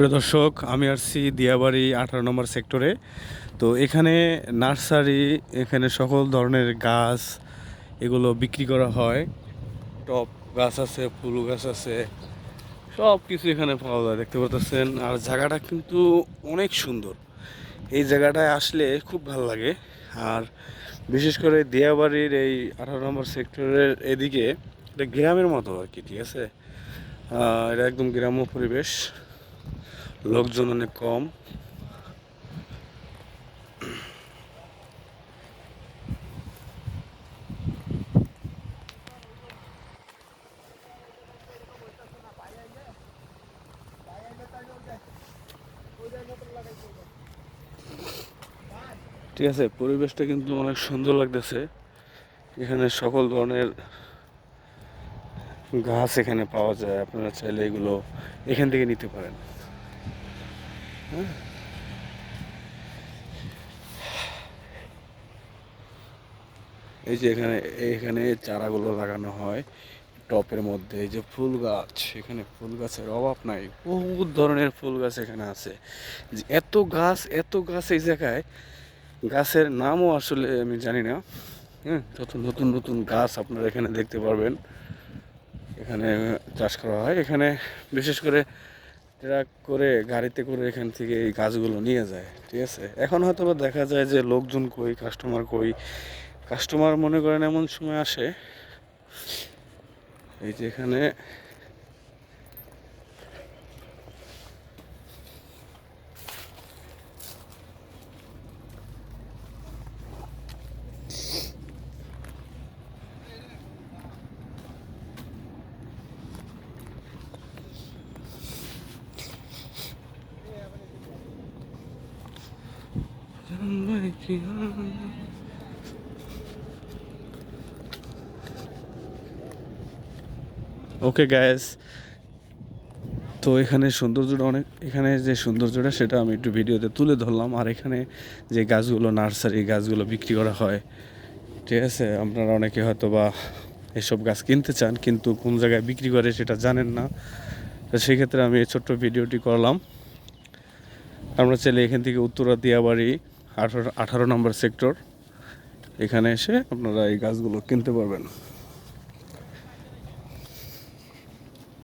প্রিয় দর্শক, আমি আসছি দিয়াবাড়ি আঠারো নম্বর সেক্টরে। তো এখানে নার্সারি, এখানে সকল ধরনের গাছ এগুলো বিক্রি করা হয়। টপ গাছ আছে, ফুল গাছ আছে সব কিছু এখানে পাওয়া যায়, দেখতে পাচ্ছেন আর জায়গাটা কিন্তু অনেক সুন্দর। এই জায়গাটায় আসলে খুব ভালো লাগে। আর বিশেষ করে দিয়াবাড়ির এই আঠারো নম্বর সেক্টরের এদিকে, এটা গ্রামের মতো আর কি, ঠিক আছে? এটা একদম গ্রাম্য পরিবেশ। লোকজন অনেক কম। ঠিক আছে, পরিবেশটা কিন্তু অনেক সুন্দর লাগতেছে। এখানে সকল ধরনের গাছ এখানে পাওয়া যায়, আপনারা চাইলে এগুলো এখান থেকে নিতে পারেন। এই যে এখানে এখানে চারাগুলো লাগানো হয়। টপের মধ্যে এই যে ফুল গাছ, এখানে ফুল গাছের অভাব নাই। বহুত ধরনের ফুল গাছ এখানে আছে। এত গাছ এত গাছ এই জায়গায়, গাছের নামও আসলে আমি জানি না। হ্যাঁ যত নতুন নতুন গাছ আপনারা এখানে দেখতে পারবেন। এখানে চাষ করা হয়। এখানে বিশেষ করে ট্রাক করে, গাড়িতে করে এখান থেকে এই গাছগুলো নিয়ে যায়, ঠিক আছে? এখন হয়তো দেখা যায় যে লোকজন কই কাস্টমার কই? কাস্টমার মনে করেন এমন সময় আসে, এই যে এখানে ওকে গ্যাস তো এখানে সৌন্দর্যটা অনেক, এখানে যে সৌন্দর্যটা, সেটা আমি একটু ভিডিওতে তুলে ধরলাম। আর এখানে যে গাছগুলো, নার্সারি গাছগুলো বিক্রি করা হয়, ঠিক আছে? আপনারা অনেকে হয়তো বা এসব গাছ কিনতে চান, কিন্তু কোন জায়গায় বিক্রি করে সেটা জানেন না। তো সেক্ষেত্রে আমি এই ছোট্ট ভিডিওটি করলাম। আমরা চাইলে এখান থেকে উত্তরা দিয়াবাড়ি আঠারো আঠারো নম্বর সেক্টর এখানে এসে আপনারা এই গাছগুলো কিনতে পারবেন।